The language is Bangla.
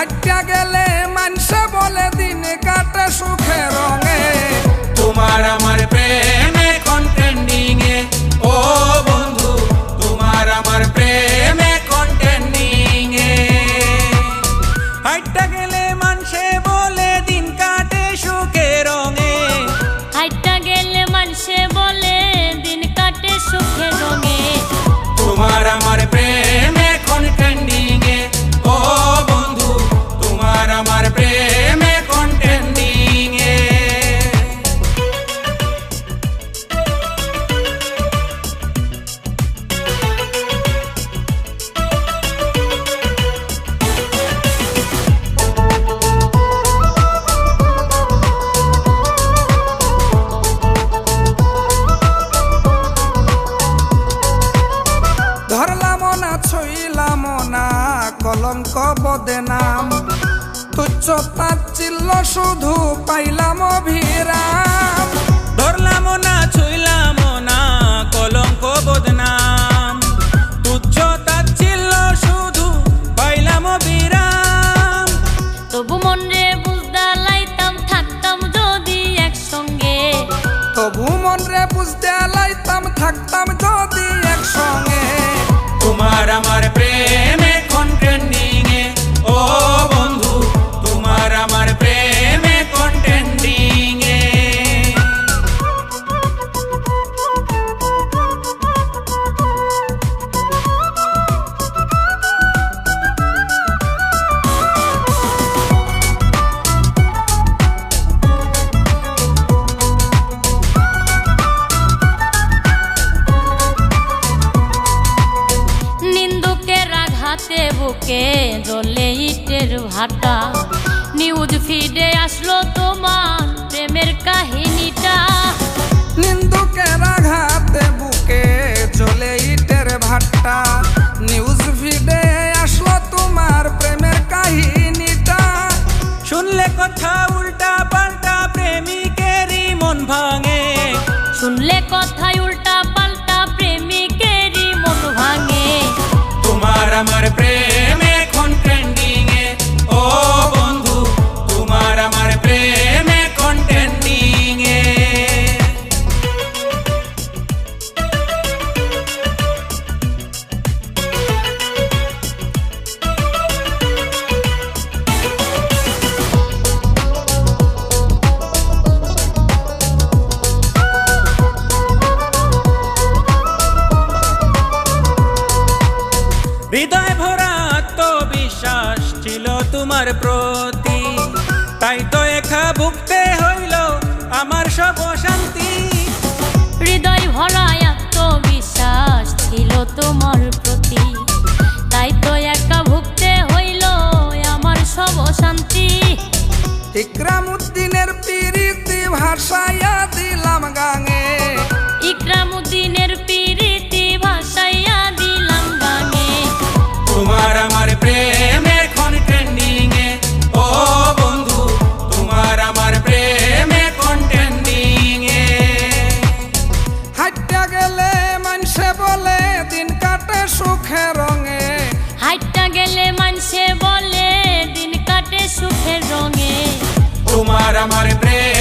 হাইটা গেলে মানুষে বলে দিন কাটা সুখ। কলঙ্ক বদনাম তুচ্ছ পাচ্ছিল শুধু পাইলাম অভিরাম। বুকে জ্বলে ইটের ভাটা। নিউজ ফিডে আসলো তোমার প্রেমের কাহিনীটা। নিন্দুকের আঘাতে বুকে চলে ইটের ভাট্টা। নিউজ ফিডে আসলো তোমার প্রেমের কাহিনীটা। শুনলে কথা হৃদয় ভরা আত্মবিশ্বাস ছিল তোমার প্রতি। তাই তো একা ভুগতে হইল আমার সব অশান্তি। হৃদয় ভরা আত্মবিশ্বাস ছিল তোমার প্রতি। তাই তো একা ভুগতে হইল আমার সব অশান্তি। ইকরামুদ্দিনের পিরিতি ভাষাইয়া আমার প্রেম।